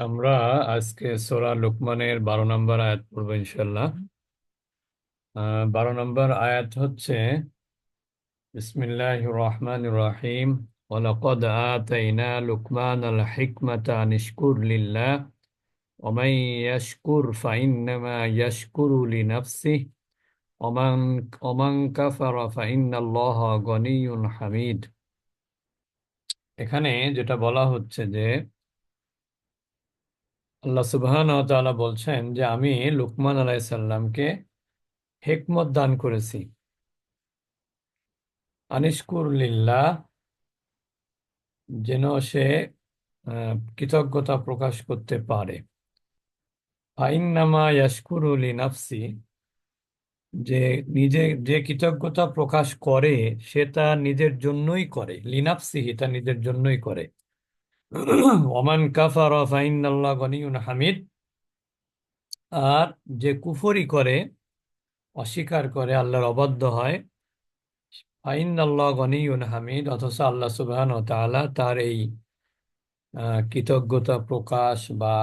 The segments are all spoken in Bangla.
আমরা আজকে সোরা লুকমানের বারো নম্বর আয়াত পড়বো ইনশাল্লাহ আহ, বারো নম্বর আয়াত হচ্ছে বিসমিল্লাহ রহমান রহিম ولقد آتينا لقمان الحكمة أن اشكر لله ومن يشكر فإنما يشكر لنفسه ومن ومن كفر فإن الله غني حميد এখানে যেটা বলা হচ্ছে যে আল্লাহ সুবহান তাআলা বলছেন যে আমি লুকমান আলাইসাল্লামকে হেকমত দান করেছি। আনিশকুর লিল্লাহ, যেন সে কৃতজ্ঞতা প্রকাশ করতে পারে। ফাইন্নামা ইয়াশকুরু লিনাফসি, যে নিজে, যে কৃতজ্ঞতা প্রকাশ করে, সে তা নিজের জন্যই করে। লিনাফসিহি, তা নিজের জন্যই করে। ওমান কাফারা ফাইন্নাল্লাহ গনিয়ুন হামিদ। আর যে কুফরি করে, অস্বীকার করে, আল্লাহর অবাধ্য হয় ফাইন আল্লাহ গনিউন হামিদ, অথচ আল্লাহ সুবহান ও তাআলা তার এই কৃতজ্ঞতা প্রকাশ বা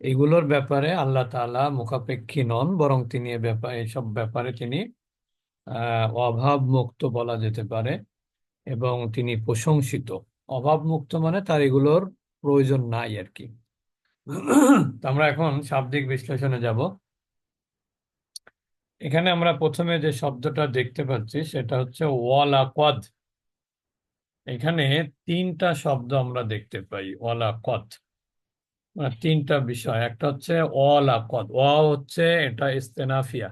এগুলোর ব্যাপারে আল্লাহ তাআলা মুখাপেক্ষী নন, বরং তিনি এ ব্যাপারে এইসব ব্যাপারে তিনি অভাব মুক্ত বলা যেতে পারে এবং তিনি প্রশংসিত। অভাব মুক্ত মানে তার এগুলোর প্রয়োজন নাই আর কি। আমরা এখন শাব্দিক বিশ্লেষণে যাব। এখানে আমরা প্রথমে যে শব্দটা দেখতে পাচ্ছি সেটা হচ্ছে ওয়ালাকদ। এখানে তিনটা শব্দ আমরা দেখতে পাই, ওয়ালাকদ। মানে তিনটা বিষয়, একটা হচ্ছে ওয়ালাকদ, ওয়া হচ্ছে এটা ইস্তেনাফিয়া,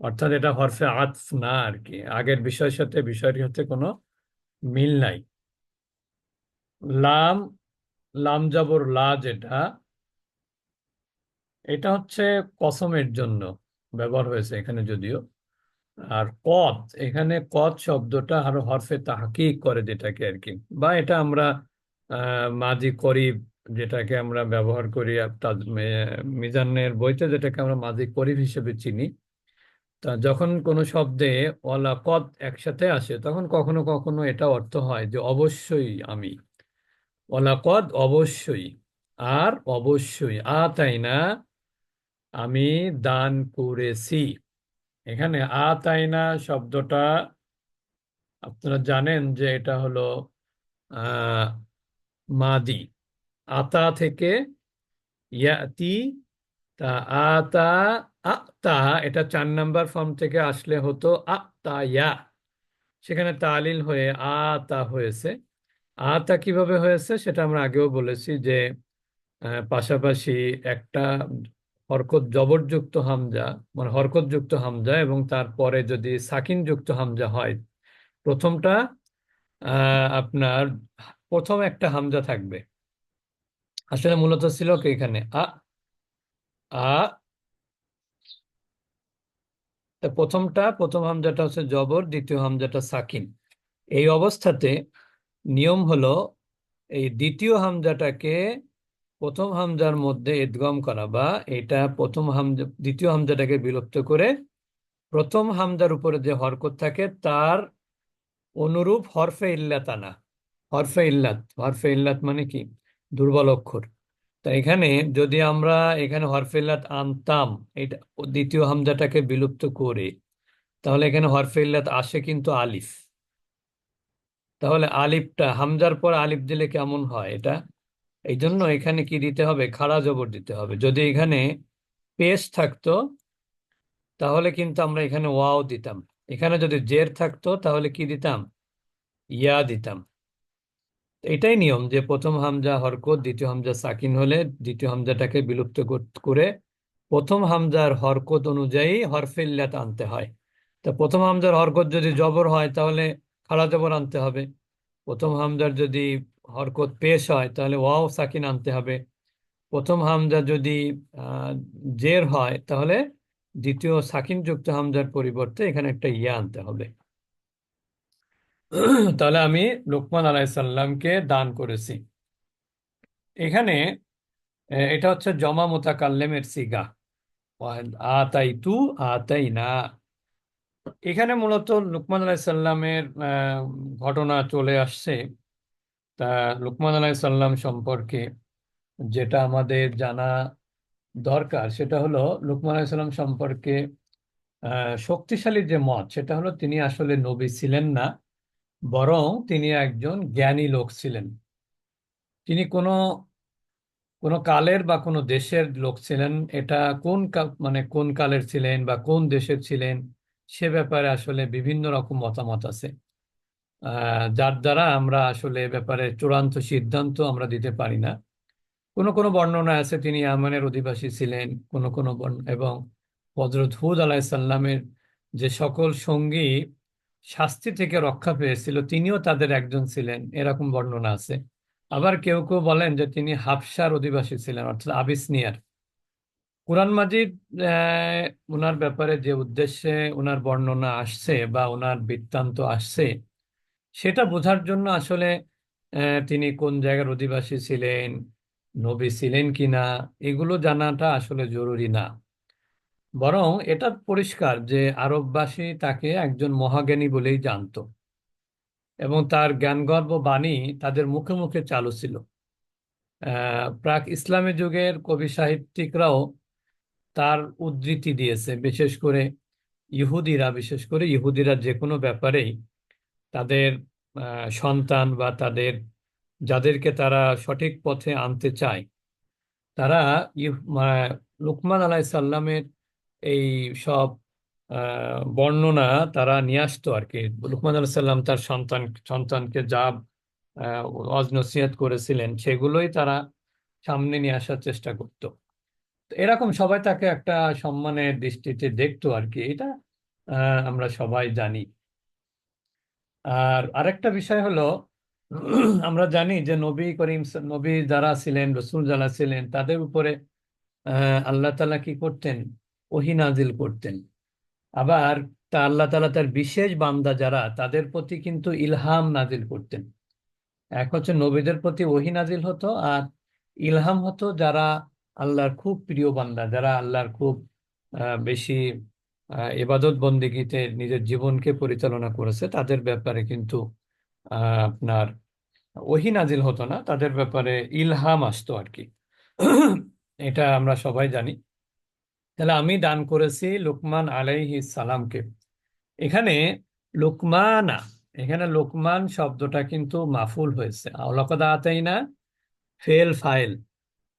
অর্থাৎ এটা হরফে আতফ না আর কি। আগের বিষয়ের সাথে বিষয়টি হচ্ছে কোনো মিল নাই। লাম লাম লা যেটা, এটা হচ্ছে কসমের জন্য ব্যবহার হয়েছে এখানে যদিও। আর কদ এখানে কদ শব্দটা আরও হরফে তাহকিক করে যেটাকে আর কি। বা এটা আমরা মাজি করিব যেটাকে আমরা ব্যবহার করি মিজানের বইতে যেটাকে আমরা মাজি করিব হিসেবে চিনি। তা যখন কোনো শব্দে অলা কদ একসাথে আসে, তখন কখনো কখনো এটা অর্থ হয় যে অবশ্যই আমি। অলা কদ অবশ্যই, আর অবশ্যই, আ তাই না? আমি দান করেছি। এখানে আতাইনা শব্দটা আপনারা জানেন যে এটা হলো মাদি। আতা থেকে ইয়াতি, তা আতা আতা এটা চার নাম্বার ফর্ম থেকে আসলে হতো আতা ইয়া। সেখানে তালিল হয়ে আতা হয়েছে। আতা কীভাবে হয়েছে সেটা আমরা আগেও বলেছি যে পাশাপাশি একটা হরকত জবরযুক্ত হামজা মানে হরকতযুক্ত হামজা এবং তারপরে যদি সাকিনযুক্ত হামজা হয়, প্রথমটা আপনার প্রথম একটা হামজা থাকবে। আসলে মূলত ছিল কি এখানে? আ আ, তা প্রথমটা, প্রথম হামজাটা হচ্ছে জবর, দ্বিতীয় হামজাটা সাকিন। এই অবস্থাতে নিয়ম হলো এই দ্বিতীয় হামজাটাকে প্রথম হামজার মধ্যে ইদগম করা বা এটা প্রথম হামজা, দ্বিতীয় হামজাটাকে বিলুপ্ত করে প্রথম হামজার উপরে যে হরকত থাকে তার অনুরূপ হরফে ইল্লাত আনা। হরফে ইল্লাত হরফে ইল্লাত মানে কি? দুর্বল অক্ষর। তা এখানে যদি আমরা এখানে হরফে ইল্লাত আনতাম, এটা দ্বিতীয় হামজাটাকে বিলুপ্ত করে, তাহলে এখানে হরফে ইল্লাত আসে কিন্তু আলিফ। তাহলে আলিফটা, হামজার পর আলিফ দিলে কেমন হয় এটা? এই জন্য এখানে কি দিতে হবে? খাড়া জবর দিতে হবে। যদি এখানে পেশ থাকতো, তাহলে কিন্তু আমরা এখানে ওয়াও দিতাম। এখানে যদি জের থাকতো, তাহলে কি দিতাম? ইয়া দিতাম। এটাই নিয়ম যে প্রথম হামজা হরকত, দ্বিতীয় হামজা সাকিন হলে দ্বিতীয় হামজাটাকে বিলুপ্ত কর- প্রথম হামজার হরকত অনুযায়ী হরফে ইল্লাত আনতে হয়। তা প্রথম হামজার হরকত যদি জবর হয়, তাহলে খাড়া জবর আনতে হবে। প্রথম হামজার যদি হরকত পেশ হয়, তাহলে ওয়াও সাকিন আনতে হবে। প্রথম হামজা যদি জের হয়, তাহলে দ্বিতীয় সাকিন যুক্ত হামজার পরিবর্তে এখানে একটা ইয়া আনতে হবে। তাহলে আমি লোকমান আলাইসাল্লামকে দান করেছি। এখানে এটা হচ্ছে জমা মোতাকাল্লেমের সিগা। আতাই তু আতাই না এখানে মূলত লুকমান আলাইসাল্লামের ঘটনা চলে আসছে। তা লুকমান আলাইসাল্লাম সম্পর্কে যেটা আমাদের জানা দরকার, সেটা হলো লুকমান আলাইসাল্লাম সম্পর্কে শক্তিশালী যে মত, সেটা হলো তিনি আসলে নবী ছিলেন না, বরং তিনি একজন জ্ঞানী লোক ছিলেন। তিনি কোনো কোনো কালের বা কোনো দেশের লোক ছিলেন। এটা কোন মানে কোন কালের ছিলেন বা কোন দেশের ছিলেন? সে ব্যাপারে আসলে বিভিন্ন রকম মতামত আছে। যার দ্বারা আমরা আসলে ব্যাপারে চূড়ান্ত সিদ্ধান্ত আমরা দিতে পারি না। কোনো কোনো বর্ণনা আছে, তিনি আমানের অধিবাসী ছিলেন, কোনো কোনো এবং হজরত হুদ আলাইসাল্লামের যে সকল সঙ্গী শাস্তি থেকে রক্ষা পেয়েছিল, তিনিও তাদের একজন ছিলেন, এরকম বর্ণনা আছে। আবার কেউ কেউ বলেন যে তিনি হাফসার অধিবাসী ছিলেন, অর্থাৎ আবিসনিয়ার। কোরআন মাজিদ ওনার ব্যাপারে যে উদ্দেশ্যে ওনার বর্ণনা আসছে বা ওনার বৃত্তান্ত আসছে, সেটা বোঝার জন্য আসলে তিনি কোন জায়গার অধিবাসী ছিলেন, নবী ছিলেন কিনা, এগুলো জানাটা আসলে জরুরি না। বরং এটা পরিষ্কার যে আরববাসী তাকে একজন মহাজ্ঞানী বলেই জানতো এবং তার জ্ঞানগর্ভ বাণী তাদের মুখে মুখে চালু ছিল। প্রাক ইসলামী যুগের কবি সাহিত্যিকরাও তার উদ্ধৃতি দিয়েছে। বিশেষ করে ইহুদিরা, বিশেষ করে ইহুদিরা যে কোনো ব্যাপারেই তাদের সন্তান বা তাদের, যাদেরকে তারা সঠিক পথে আনতে চায়, তারা লুকমান আলাইসাল্লামের এই সব বর্ণনা তারা নিয়ে আসতো আর কি। লুকমান আলাইসাল্লাম তার সন্তান, সন্তানকে যা অজনসিয়াত করেছিলেন, সেগুলোই তারা সামনে নিয়ে আসার চেষ্টা করতো। এরকম সবাই তাকে একটা সম্মানের দৃষ্টিতে দেখতো আর কি এটা আমরা সবাই জানি। আর আরেকটা বিষয় হলো, আমরা জানি যে নবী করিম নবী যারা ছিলেন, রসুল যারা ছিলেন, তাদের উপরে আল্লাহ তালা কি করতেন? ওহী নাজিল করতেন। আবার তা আল্লাহ তাআলা তার বিশেষ বান্দা যারা, তাদের প্রতি কিন্তু ইলহাম নাজিল করতেন। এক হচ্ছে নবীদের প্রতি ওহী নাজিল হতো, আর ইলহাম হতো যারা আল্লাহর খুব প্রিয় বান্দা যারা আল্লাহর খুব বেশি আহ, ইবাদত বন্দেগীতে নিজের জীবনকে পরিচালনা করেছে তাদের ব্যাপারে কিন্তু আপনার ওহী নাজিল হতো না তাদের ব্যাপারে ইলহাম আসতো আর কি। এটা আমরা সবাই জানি। তাহলে আমি দান করেছি লোকমান আলাইহি সালামকে। এখানে লুকমানা এখানে লোকমান শব্দটা কিন্তু মাফুল হয়েছে। আওলাকাদ আতাইনা ফেল ফাইল।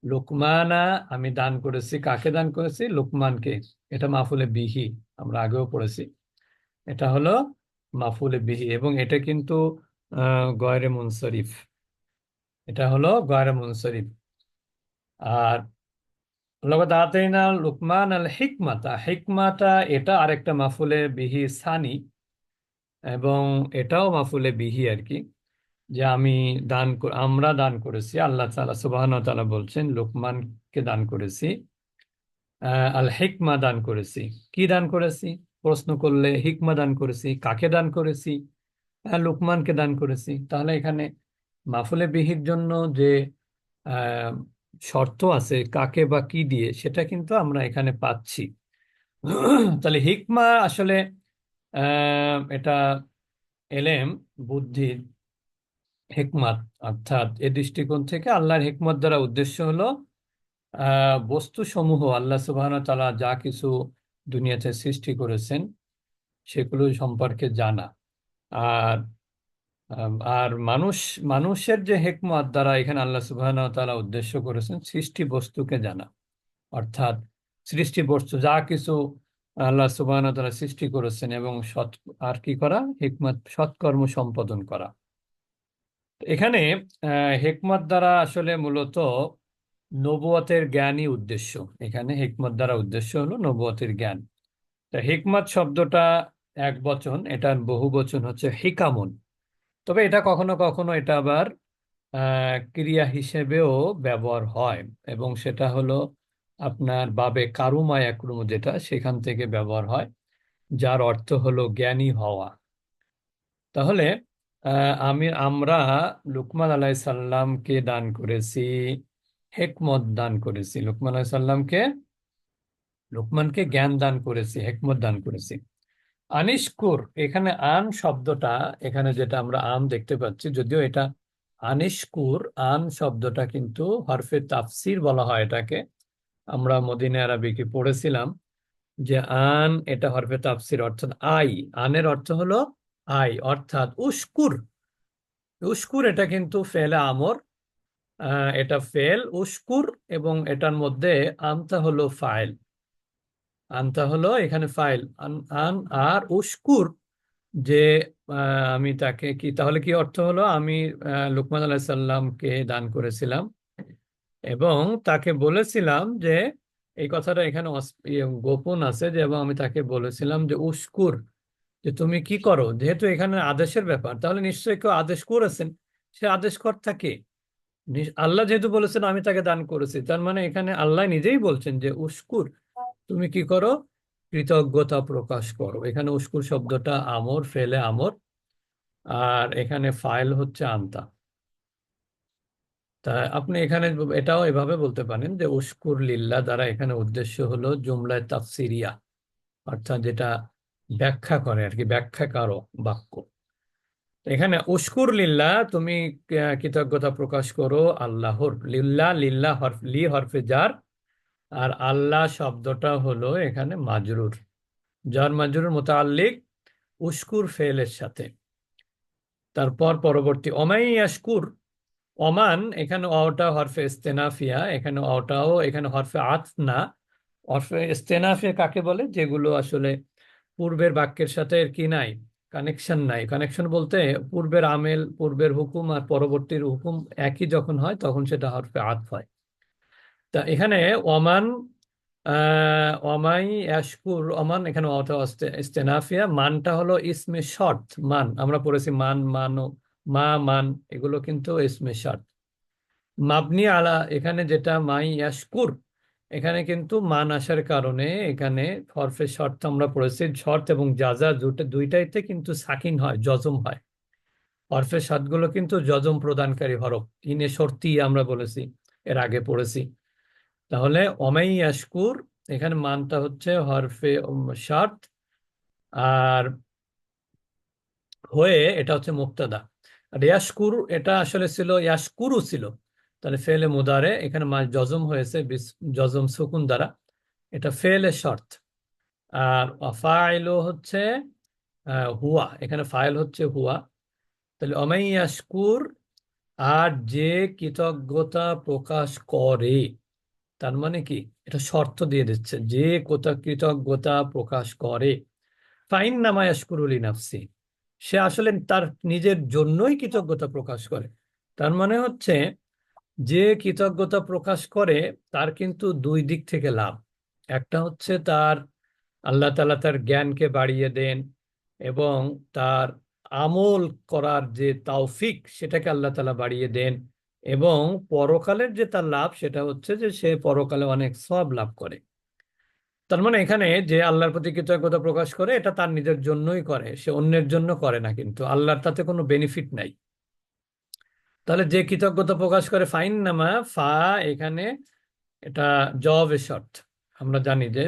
লুকমানা আমি দান করেছি। কাকে দান করেছি? লোকমানকে। এটা মাফুলে বিহি, আমরা আগেও পড়েছি। এটা হলো মাফুলে বিহি এবং এটা কিন্তু গয়রে মুনসরিফ। এটা হলো গয়রে মুনসরিফ। আর আতাইনা লুকমান আল হিকমাতা। হিকমাতা, এটা আরেকটা মাফুলে বিহি সানি এবং এটাও মাফুলে বিহি আর কি। যে আমি দান আমরা দান করেছি, আল্লাহ তালা সুবহানাহু তালা বলছেন, লোকমানকে দান করেছি আল হিকমা দান করেছি। কি দান করেছি? প্রশ্ন করলে, হিকমা দান করেছি, কাকে দান করেছি? লোকমানকে দান করেছি। তাহলে এখানে মাফুলে বিহির জন্য যে শর্ত আছে, কাকে বা কি দিয়ে, সেটা কিন্তু আমরা এখানে পাচ্ছি। তাহলে হিকমা আসলে এটা এলেম, বুদ্ধির হিকমত, অর্থাৎ এ দৃষ্টিকোণ থেকে আল্লাহর হেকমত দ্বারা উদ্দেশ্য হলো আহ বস্তু সমূহ আল্লাহ সুবহানাহু তালা যা কিছু দুনিয়াতে সৃষ্টি করেছেন, সেগুলো সম্পর্কে জানা। আর আর মানুষ, মানুষের যে হেকমত দ্বারা এখানে আল্লাহ সুবহানাহু ওয়া তাআলা উদ্দেশ্য করেছেন, সৃষ্টি বস্তুকে জানা। অর্থাৎ সৃষ্টি বস্তু যা কিছু আল্লাহ সুবহানাহু ওয়া তাআলা সৃষ্টি করেছেন এবং সৎ, আর কি করা? হিকমত, সৎকর্ম সম্পাদন করা। এখানে হেকমত দ্বারা আসলে মূলত নবুয়তের জ্ঞানই উদ্দেশ্য। এখানে হেকমত দ্বারা উদ্দেশ্য হলো নবুয়তের জ্ঞান। তা হিকমত শব্দটা এক বচন, এটার বহু বচন হচ্ছে হিকামুন। তবে এটা কখনো কখনো এটা আবার ক্রিয়া হিসেবেও ব্যবহার হয় এবং সেটা হলো আপনার বাবে কারুমা একরুম যেটা, সেখান থেকে ব্যবহার হয়, যার অর্থ হলো জ্ঞানী হওয়া। তাহলে আমি, আমরা লুকমান আলাই সাল্লামকে দান করেছি, হেকমত দান করেছি। লুকমান আলাই সাল্লামকে লুকমানকে জ্ঞান দান করেছি, হেকমত দান করেছি। আনিশকুর, এখানে আন শব্দটা, এখানে যেটা আমরা আম দেখতে পাচ্ছি, যদিও এটা আনিশকুর, আন শব্দটা কিন্তু হরফে তাফসির বলা হয় এটাকে। আমরা মদিনা আরবিকে পড়েছিলাম যে আন এটা হরফে তাফসির অর্থাৎ আই। আনের অর্থ হলো আই অর্থাৎ উস্কুর। উস্কুর এটা কিন্তু ফেলে আমর এটা ফেল উস্কুর এবং এটার মধ্যে আমতা হলো ফাইল। আনতা হলো এখানে ফাইল। আন আর উস্কুর যে আমি তাকে কি তাহলে কি অর্থ হলো? আমি লুকমান আলাহ সাল্লামকে দান করেছিলাম এবং তাকে বলেছিলাম যে এই কথাটা এখানে ইয়ে, গোপন আছে যে এবং আমি তাকে বলেছিলাম যে উস্কুর যে তুমি কি করো? যেহেতু এখানে আদেশের ব্যাপার, তাহলে নিশ্চয়ই কেউ আদেশ করেছেন। সে আদেশ কর্তা কে? আল্লাহ যেহেতু বলেছেন, আমি তাকে দান করেছি। তার মানে এখানে আল্লাহ নিজেই বলছেন যে, উস্কুর, তুমি কি করো? কৃতজ্ঞতা প্রকাশ করো। এখানে উস্কুর শব্দটা আমর, ফেলে আমর। আর এখানে ফাইল হচ্ছে আন্তা। তা আপনি এখানে এটাও এভাবে বলতে পারেন যে, উস্কুর লিল্লাহ দ্বারা এখানে উদ্দেশ্য হলো জুমলায় তাফসিরিয়া। অর্থাৎ যেটা ব্যাখ্যা করে আর কি ব্যাখ্যা ব্যাখ্যাকারক বাক্য। এখানে উস্কুর লিল্লাহ তুমি কৃতজ্ঞতা প্রকাশ করো আল্লাহর, লিল্লা লিল্লা হরফ, লি হরফে জার আর আল্লাহ শব্দটা হলো এখানে মাজরুর। জার মাজরুর মোতাল্লিক উস্কুর ফেলের সাথে। তারপর পরবর্তী অমাই ইয়াশকুর অমান এখানে অটা হরফে ইস্তেনাফিয়া এখানে অটাও এখানে হরফে আতফ না হরফে ইস্তেনাফিয়া কাকে বলে? যেগুলো আসলে পূর্বের বাক্যের সাথে এর কি নাই? কানেকশন নাই। কানেকশন বলতে পূর্বের আমেল পূর্বের হুকুম আর পরবর্তীর হুকুম একই যখন হয় তখন সেটা হরফে আতফ হয়। তা এখানে ওমান আহ, ওমাই ইয়াশকুর ওমান এখানে ইস্তেনাফিয়া মানটা হলো ইসমে শর্ত মান। আমরা পড়েছি মান মানো মা মান এগুলো কিন্তু ইসমে শর্ত। মাবনি আলা এখানে যেটা মাই ইয়াশকুর এখানে কিন্তু মান আসার কারণে এখানে হরফে শর্ত আমরা পড়েছি। শর্ত এবং জাজা দুটো, দুইটাইতে কিন্তু সাকিন হয় জজম হয়। হরফে শর্তগুলো কিন্তু জজম প্রদানকারী হরফ। ইনে শর্তি আমরা বলেছি, এর আগে পড়েছি। তাহলে অমাই ইয়াশকুর এখানে মানটা হচ্ছে হরফে শর্ত। আর হয়ে এটা হচ্ছে মুক্তাদা। আর ইয়াশকুর, এটা আসলে ছিল ইয়াশকুরু ছিল। তাহলে ফেলে মুদারে, এখানে মা জজম হয়েছে জজম সুকুন দ্বারা। এটা ফেলে শর্ত। আর ফাইলও হচ্ছে হুয়া। এখানে ফাইল হচ্ছে হুয়া। তাহলে অমাই ইয়াশকুর, আর যে কৃতজ্ঞতা প্রকাশ করে, তার মানে কি? এটা শর্ত দিয়ে দিচ্ছে, যে কোথা কৃতজ্ঞতা প্রকাশ করে। ফাইন নামা ইয়াশকুরুলি নাফসি সে আসলে তার নিজের জন্যই কৃতজ্ঞতা প্রকাশ করে। তার মানে হচ্ছে যে কৃতজ্ঞতা প্রকাশ করে, তার কিন্তু দুই দিক থেকে লাভ। একটা হচ্ছে তার আল্লাহ তাআলা তার জ্ঞানকে বাড়িয়ে দেন এবং তার আমল করার যে তাওফিক সেটাকে আল্লাহ তাআলা বাড়িয়ে দেন এবং পরকালের যে তার লাভ, সেটা হচ্ছে যে সে পরকালে অনেক সব লাভ করে। তার মানে এখানে যে আল্লাহর প্রতি কৃতজ্ঞতা প্রকাশ করে, এটা তার নিজের জন্যই করে, সে অন্যের জন্য করে না কিন্তু। আল্লাহর তাতে কোনো বেনিফিট নাই। তাহলে যে কৃতজ্ঞতা প্রকাশ করে, ফাইন নামা, ফা এখানে, এটা জবাবে শর্ত। আমরা জানি যে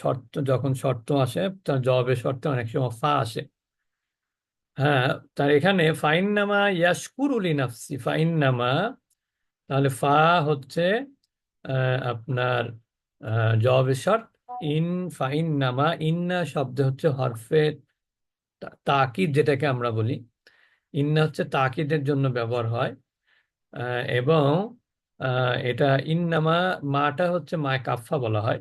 শর্ত, যখন শর্ত আসে জবাবে শর্তে অনেক সময় ফা আসে। হ্যাঁ তার এখানে, ফাইন নামা ইয়াশকুরুলি নাফসি ফাইন নামা। তাহলে ফা হচ্ছে আপনার জবাবে শর্ত, ইন, ফাইন নামা, ইন্না শব্দ হচ্ছে হরফে তাকিদ, যেটাকে আমরা বলি। ইন্না হচ্ছে তাকিদের জন্য ব্যবহার হয়। এবং এটা ইন্নামা মাটা হচ্ছে মায় কাফা বলা হয়।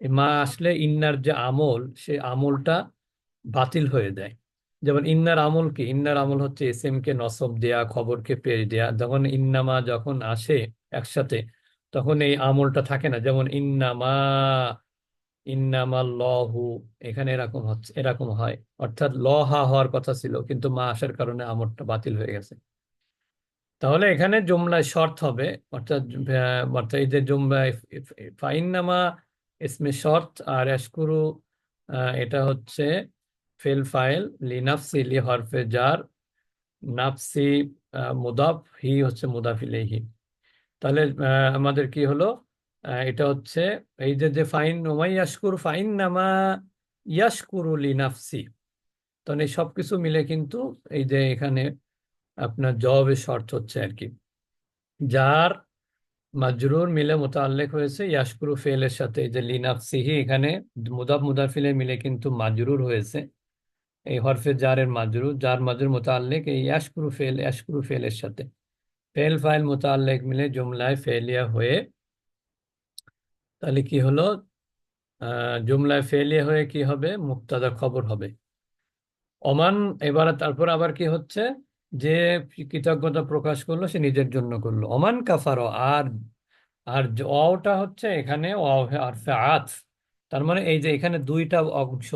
মা আসলে ইন্নার যে আমল সে আমলটা বাতিল হয়ে যায়। যেমন ইন্নার আমল কি? ইন্নার আমল হচ্ছে এস এম কে নসব দেয়া, খবরকে পেশ দেয়া। যখন ইন্নামা যখন আসে একসাথে, তখন এই আমলটা থাকে না। যেমন ইন্নামা ইন্নামা লহু এখানে এরকম হচ্ছে এরকম হয়। অর্থাৎ লহা হওয়ার কথা ছিল কিন্তু মা আসার কারণে আমলটা বাতিল হয়ে গেছে। তাহলে এখানে জুমলায় শর্ত হবে অর্থাৎ অর্থাৎ এই যে জুমলায় ফাইন্নামা ইসমে শর্ত আর এশকুরু আহ, এটা হচ্ছে ফেল ফাইল লি নাফসি লি হরফে জার নাফসি মুদাফ হি হচ্ছে মুদাফ ইলাইহি। তাহলে আমাদের কি হলো? এটা হচ্ছে এই যে যে ফাইন ওমাই ফাইন নামা ইয়াশকুরু লি নাফসি তখন এই সবকিছু মিলে কিন্তু এই যে এখানে আপনার জবাবের শর্ত হচ্ছে আর কি। যার মাজরুর মিলে মোতাল্লেক হয়েছে, ইয়াশকুরু ফেলের সাথে এই যে লিনাফসিহি এখানে মুদাফ মুদাফিলে মিলে কিন্তু মাজরুর হয়েছে। এই হরফে জারের মাজরুর যার মাজরুর মোতাল্লেক এই ইয়াশকুরু ফেল ইয়াশকুরু ফেলের সাথে। ফেল ফাইল মোতাল্লেক মিলে জুমলায় ফেলিয়া হয়ে তাহলে কি হলো? জুমলায় ফেলিয়া হয়ে কি হবে? মুক্তাদা খবর হবে। অমান এবার তারপর আবার কি হচ্ছে? যে কৃতজ্ঞতা প্রকাশ করল, সে নিজের জন্য করল। ওমান কাফারো, আর আর অটা হচ্ছে এখানে তার মানে এই যে এখানে দুইটা অংশ।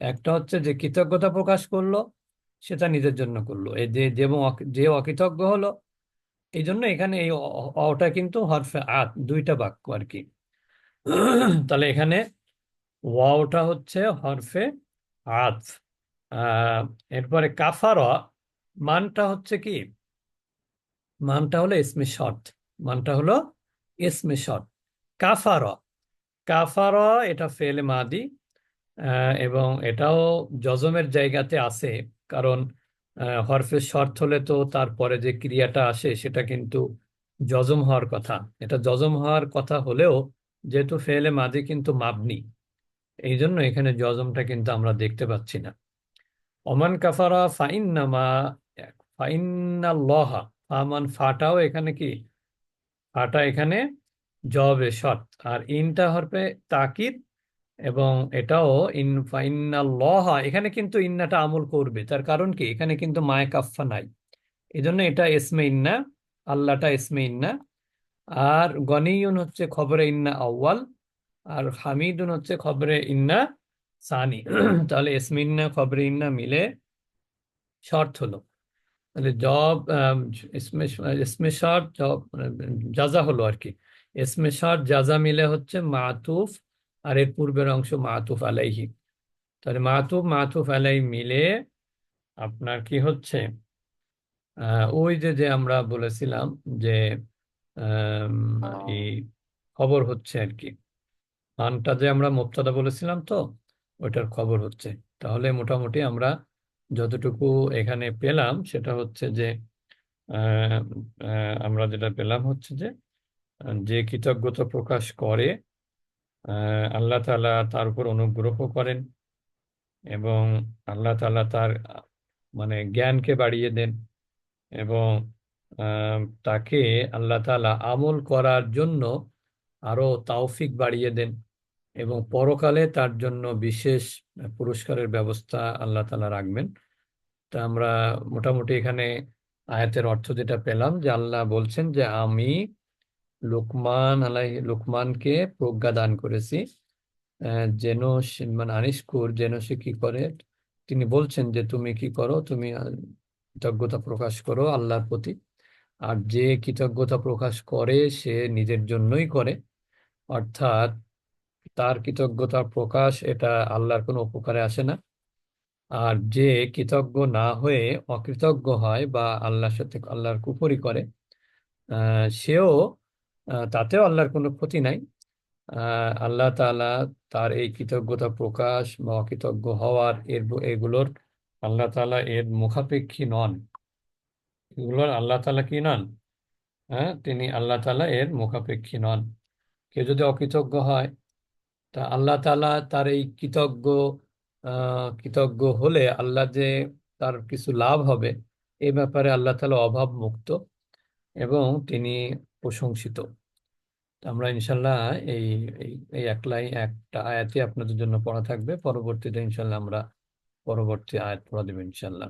একটা হচ্ছে যে কৃতজ্ঞতা প্রকাশ করল সেটা নিজের জন্য করল। এই যে যে অকৃতজ্ঞ হলো, এই জন্য এখানে এই অটা কিন্তু হরফে আত, দুইটা বাক্য আর কি। তাহলে এখানে ওয়াওটা হচ্ছে হরফে আহ এরপরে কাফার মানটা হচ্ছে কি? মানটা হলো ইসমে শর্ত মানটা হলো ইসমে শর্ত কাফার কাফারা এটা ফেলে মাদি এবং এটাও জজমের জায়গাতে আছে কারণ আহ, হরফের শর্ত হলে তো তারপরে যে ক্রিয়াটা আসে সেটা কিন্তু জজম হওয়ার কথা। এটা জজম হওয়ার কথা হলেও যেহেতু ফেলে মাদি কিন্তু মাবনি এই জন্য এখানে জজমটা কিন্তু আমরা দেখতে পাচ্ছি না। ওমান কাফারা ফাইন্নামা লহা ফামান ফাটাও এখানে কি? ফাটা এখানে জবে শর্ত আর ইনটা হরফে তাকিদ, এবং এটাও ইন ফাইন্নাল্লাহা, এখানে কিন্তু ইন্নাটা আমল করবে, তার কারণ কি? এখানে কিন্তু মায় কাফফা নাই এই জন্য এটা এসমে ইন্না, আল্লাহটা এসমে ইন্না আর গনিয়ুন হচ্ছে খবরে ইন্না আউয়াল, আর হামিদুন হচ্ছে খবরে ইন্না সানি। তাহলে এসমে ইন্না খবরে ইন্না মিলে শর্ত হলো। তাহলে জব ইসমে শর্ট জব জাজা হলো আর কি। ইসমে শর্ট জাজা মিলে হচ্ছে মাতুফ, আর এর পূর্বের অংশ মাতুফ আলাইহি। তাহলে মাতুফ মাতুফ আলাই মিলে আপনার কি হচ্ছে? ওই যে যে আমরা বলেছিলাম যে এই খবর হচ্ছে আর কি। মানটা যে আমরা মুবতাদা বলেছিলাম তো ওইটার খবর হচ্ছে। তাহলে মোটামুটি আমরা যতটুকু এখানে পেলাম সেটা হচ্ছে যে আমরা যেটা পেলাম হচ্ছে যে যে কৃতজ্ঞতা প্রকাশ করে আহ, আল্লাহ তালা তার উপর অনুগ্রহ করেন এবং আল্লাহ তালা তার মানে জ্ঞানকে বাড়িয়ে দেন এবং তাকে আল্লাহ তাআলা আমল করার জন্য আরও তাওফিক বাড়িয়ে দেন এবং পরকালে তার জন্য বিশেষ পুরস্কারের ব্যবস্থা আল্লাহ তাআলা রাখবেন। তা আমরা মোটামুটি এখানে আয়াতের অর্থ যেটা পেলাম যে আল্লাহ বলছেন যে আমি লোকমান আলাই, লোকমানকে প্রজ্ঞা দান করেছি যেন মানে আনিসকুর যেন সে কি করে? তিনি বলছেন যে তুমি কি করো? তুমি কৃতজ্ঞতা প্রকাশ করো আল্লাহর প্রতি। আর যে কৃতজ্ঞতা প্রকাশ করে, সে নিজের জন্যই করে। অর্থাৎ তার কৃতজ্ঞতা প্রকাশ, এটা আল্লাহর কোনো উপকারে আসে না। আর যে কৃতজ্ঞ না হয়ে অকৃতজ্ঞ হয় বা আল্লাহর সাথে আল্লাহর কুফরি করে সেও তাতেও আল্লাহর কোনো ক্ষতি নাই। আল্লাহ তাআলা তার এই কৃতজ্ঞতা প্রকাশ বা অকৃতজ্ঞ হওয়ার এর, এগুলোর আল্লাহ তাআলা এর মুখাপেক্ষী নন। এগুলোর আল্লাহ তালা কি নন? হ্যাঁ তিনি আল্লাহ তাআলা এর মুখাপেক্ষী নন। কেউ যদি অকৃতজ্ঞ হয়, তা আল্লাহ তাআলা তার এই কৃতজ্ঞ কৃতজ্ঞ হলে আল্লাহ যে তার কিছু লাভ হবে এই ব্যাপারে আল্লাহ তাআলা অভাব মুক্ত এবং তিনি প্রশংসিত। আমরা ইনশাল্লাহ এই এই এই এক লাইন, একটা আয়াতই আপনাদের জন্য পড়া থাকবে। পরবর্তীতে ইনশাল্লাহ আমরা পরবর্তী আয়াত পড়া দেবো ইনশাল্লাহ